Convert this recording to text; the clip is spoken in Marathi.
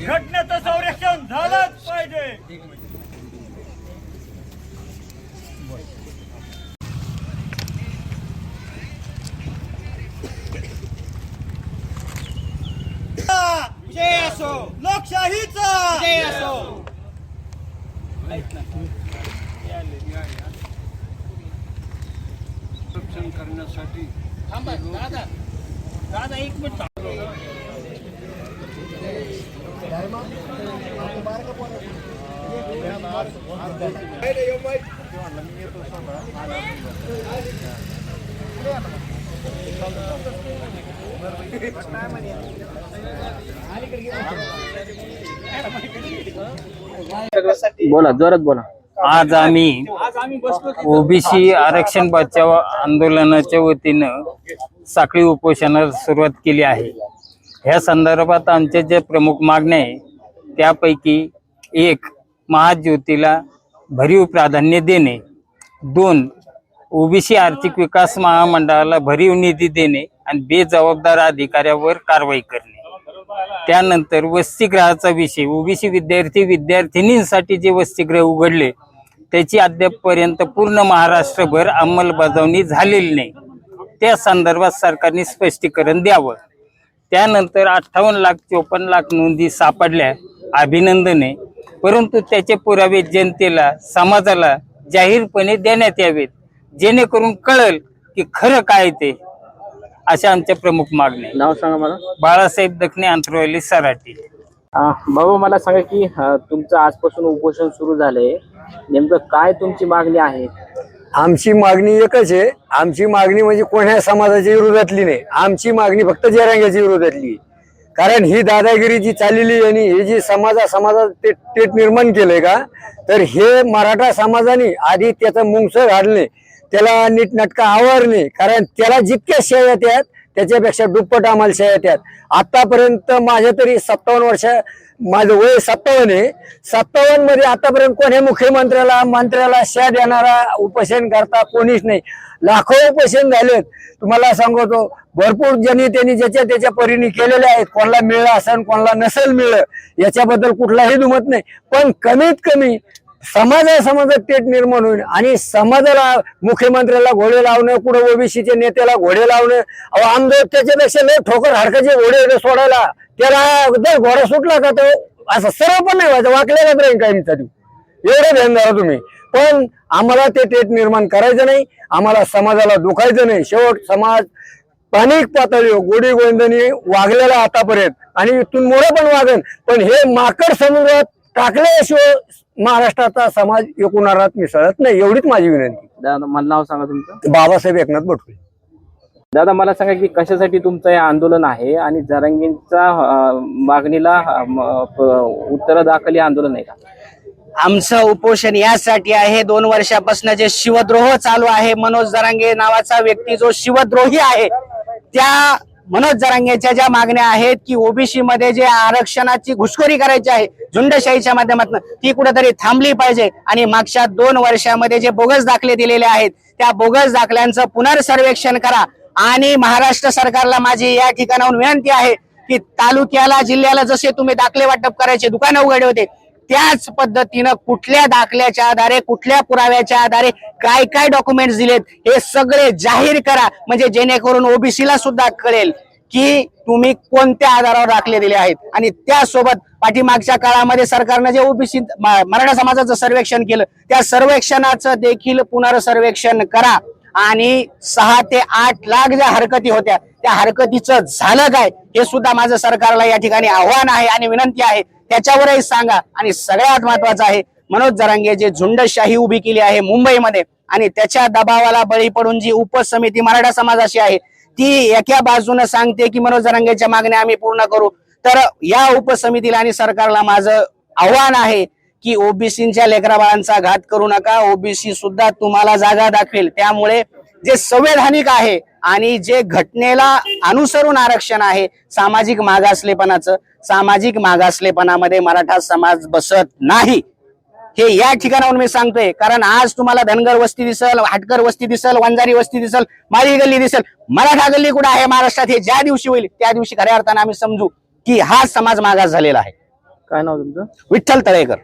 घटनेचं संरक्षण झालंच पाहिजे. लोकशाहीचा जय असो संरक्षण करण्यासाठी थांबा दादा. दादा एक मिनिट बोला जोरात बोला. आज आम्ही ओबीसी आरक्षण बचाव आंदोलनाच्या वतीनं साखळी उपोषणाला सुरुवात केली आहे. ह्या संदर्भात आमच्या ज्या प्रमुख मागण्या आहे त्यापैकी एक महाज्योतीला भरीव प्राधान्य देणे दोन ओबीसी आर्थिक विकास महामंडळाला भरीव निधी देणे आणि बेजबाबदार अधिकाऱ्यावर कारवाई करणे. त्यानंतर वसतिगृहाचा विषय ओबीसी विद्यार्थी विद्यार्थिनींसाठी जे वसतिगृह उघडले त्याची अद्यापपर्यंत पूर्ण महाराष्ट्रभर अंमलबजावणी झालेली नाही. त्या संदर्भात सरकारने स्पष्टीकरण द्यावं. त्यानंतर अठ्ठावन्न लाख चोपन्न लाख नोंदी सापडल्या अभिनंदने. परंतु त्याचे पुरावे जनतेला समाजाला जाहीरपणे देण्यात यावेत जेणेकरून कळल की खरं काय ते अशा आमच्या प्रमुख मागण्या नाव सांगा मला. बाळासाहेब दखने अंतरवाली सराटी बाबा मला सांगा की तुमचं आजपासून उपोषण सुरू झालंय. नेमकं काय तुमची मागणी आहे? आमची मागणी एकच आहे. आमची मागणी म्हणजे कोण्या समाजाच्या विरोधातली नाही. आमची मागणी फक्त जरांग्याच्या विरोधातली. आहे. कारण ही दादागिरी जी चाललेली आणि हे जी समाजा समाजात ते टेट निर्माण केलंय का तर हे मराठा समाजाने आधी त्याचं मुंगस घालणे त्याला नीटनाटका आवरणे कारण त्याला जितक्या शेया त्यात त्याच्यापेक्षा दुप्पट आम्हाला शेया येतात. आतापर्यंत माझ्या तरी सत्तावन्न वर्ष माझं वय सत्तावन्न आहे. सत्तावन्नमध्ये आतापर्यंत कोणी मुख्यमंत्र्याला मंत्र्याला शा देणारा उपोषण करता कोणीच नाही. लाखो उपोषण झालेत तुम्हाला सांगतो भरपूर जणी त्यांनी ज्याच्या त्याच्या परीने केलेले आहेत. कोणाला मिळलं असेल कोणाला नसेल मिळलं याच्याबद्दल कुठलाही दुमत नाही. पण कमीत कमी समाजा समाजात तेट निर्माण होईल आणि समाजाला मुख्यमंत्र्याला घोडे लावणं कुठं ओबीसीच्या नेत्याला घोडे लावणं अहो आमदार त्याच्यापेक्षा लय ठोकर हडकाचे घोडे सोडायला. त्याला जर घोडा सुटला का तो असं सर्व पण नाही व्हायचं वाकलेलाच राहील काय तरी. एवढं ध्यान धरा तुम्ही. पण आम्हाला ते टेट निर्माण करायचं नाही आम्हाला समाजाला दुखायचं नाही. शेवट समाज अनेक पातळीवर गोडी गोविंदांनी वागलेला आतापर्यंत. आणि इथून मोठं पण वागन. पण हे माकड समुद्रात टाकल्याशिवाय महाराष्ट्राचा समाज एकूणारात मिसळत नाही एवढीच माझी विनंती. दादा मला नाव सांगा तुमचं. बाबासाहेब एकनाथ भटकुळे दादा मला सांगा की कशासाठी तुमचं हे आंदोलन आहे आणि जरांगींचा अ, मागणीला उत्तर दाखल हे आंदोलन आहे का? आमचं उपोषण यासाठी आहे. दोन वर्षापासून जे शिवद्रोह चालू आहे मनोज जरांगे नावाचा व्यक्ती जो शिवद्रोही आहे त्या मनोज जरांगेच्या ज्या मागण्या आहेत की ओबीसी मध्ये जे आरक्षणाची घुसखोरी करायची आहे झुंडशाहीच्या माध्यमातून ती कुठेतरी थांबली पाहिजे. आणि मागच्या दोन वर्षामध्ये जे बोगस दाखले दिलेले आहेत त्या बोगस दाखल्यांचं पुनर्सर्वेक्षण करा. आणि महाराष्ट्र सरकारला माझी या ठिकाणाहून विनंती आहे की तालुक्याला जिल्ह्याला जसे तुम्ही दाखले वाटप करायचे दुकानं उघडे होते त्याच पद्धतीनं कुठल्या दाखल्याच्या आधारे कुठल्या पुराव्याच्या आधारे काय काय डॉक्युमेंट्स दिलेत हे सगळे जाहीर करा. म्हणजे जेणेकरून ओबीसीला सुद्धा कळेल की तुम्ही कोणत्या आधारावर दाखले दिले आहेत. आणि त्यासोबत पाठीमागच्या काळामध्ये सरकारनं जे ओबीसी मराठा समाजाचं सर्वेक्षण केलं त्या सर्वेक्षणाचं देखील पुनर्सर्वेक्षण करा. आणि सहा ते आठ लाख ज्या हरकती होत्या त्या हरकतीचं झालं काय हे सुद्धा माझं सरकारला या ठिकाणी आव्हान आहे आणि विनंती आहे. त्याच्यावरही सांगा. आणि सगळ्यात महत्वाचं आहे मनोज जरांगे जे झुंडशाही उभी केली आहे मुंबईमध्ये आणि त्याच्या दबावाला बळी पडून जी उपसमिती मराठा समाजाची आहे ती एका बाजूनं सांगते की मनोज जरांगेच्या मागण्या आम्ही पूर्ण करू. तर या उपसमितीला आणि सरकारला माझं आव्हान आहे की ओबीसीच्या लेकराबाळांचा घात करू नका. ओबीसी सुद्धा तुम्हाला जागा दाखवेल. त्यामुळे जे संवैधानिक आहे आणि जे घटनेला अनुसरून आरक्षण आहे सामाजिक मागासलेपणाचं सामाजिक मागासलेपणामध्ये मराठा समाज बसत नाही. हे या ठिकाणाहून मी सांगतोय कारण आज तुम्हाला धनगर वस्ती दिसल हाटकर वस्ती दिसल वंजारी वस्ती दिसल माळी गल्ली दिसल मराठा गल्ली कुठं आहे महाराष्ट्रात? हे ज्या दिवशी होईल त्या दिवशी खऱ्या अर्थाने आम्ही समजू की हा समाज मागास झालेला आहे. काय नाव तुमचं? विठ्ठल तळेकर.